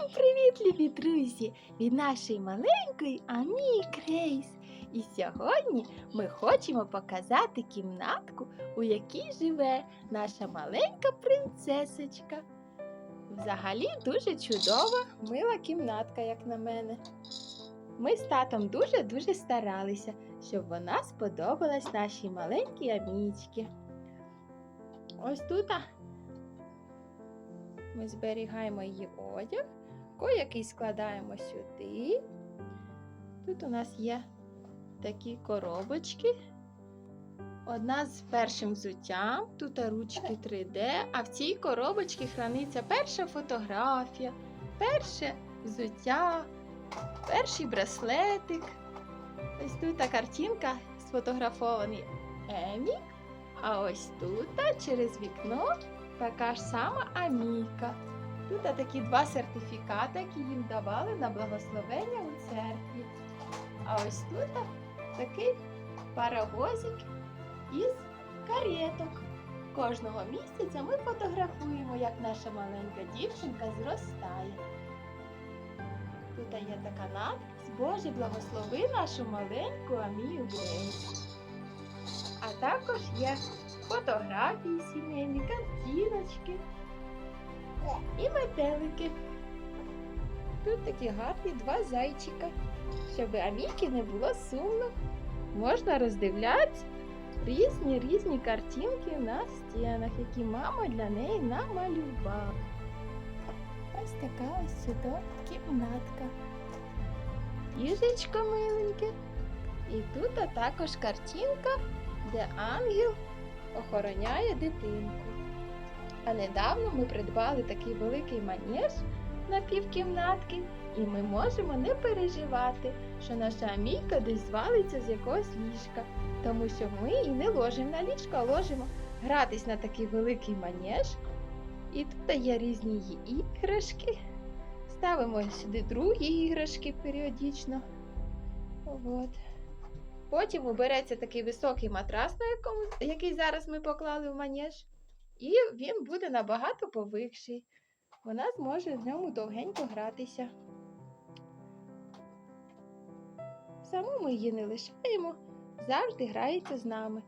Всім привіт, любі друзі! Від нашої маленької Амі Крейс. І сьогодні ми хочемо показати кімнатку, у якій живе наша маленька принцесочка. Взагалі дуже чудова, мила кімнатка, як на мене. Ми з татом дуже-дуже старалися, щоб вона сподобалась нашій маленькій амічці. Ось тут ми зберігаємо її одяг, який складаємо сюди. Тут у нас є такі коробочки. Одна з першим взуттям, тут ручки 3D, а в цій коробочці храниться перша фотографія, перше взуття, перший браслетик. Ось тут та картинка сфотографований Емі, а ось тут через вікно така ж сама Амійка. Тут такі два сертифікати, які їм давали на благословення у церкві. А ось тут такий паровозик із кареток. Кожного місяця ми фотографуємо, як наша маленька дівчинка зростає. Тут є така надпись Боже, благослови нашу маленьку Амію Грейс. А також є фотографії сімейні, картиночки і метелики. Тут такі гарні два зайчика, щоб Аміки не було сумно. Можна роздивлятися різні різні картинки на стінах, які мама для неї намалювала. Ось така ось чудова кімнатка. Ліжечко миленьке. І тут також картинка, де ангел охороняє дитинку. А недавно ми придбали такий великий манеж на півкімнатки, і ми можемо не переживати, що наша Амійка десь звалиться з якогось ліжка, тому що ми і не ложимо на ліжко, а ложимо гратись на такий великий манеж. І тут є різні її іграшки. Ставимо сюди другі іграшки періодично. От. Потім убереться такий високий матрас, на якому, який зараз ми поклали в манеж, і він буде набагато повикший. Вона зможе в ньому довгенько гратися. Саму ми її не лишаємо, завжди грається з нами.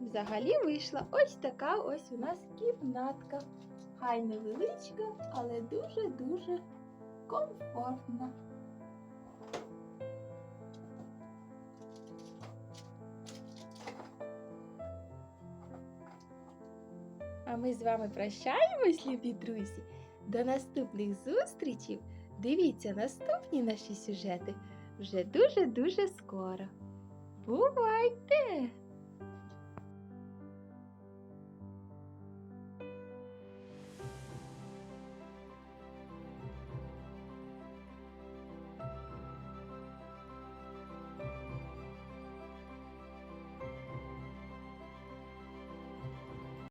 Взагалі вийшла ось така ось у нас кімнатка. Хай невеличка, але дуже-дуже комфортна. А ми з вами прощаємось, любі друзі. До наступних зустрічей. Дивіться наступні наші сюжети вже дуже-дуже скоро. Бувайте!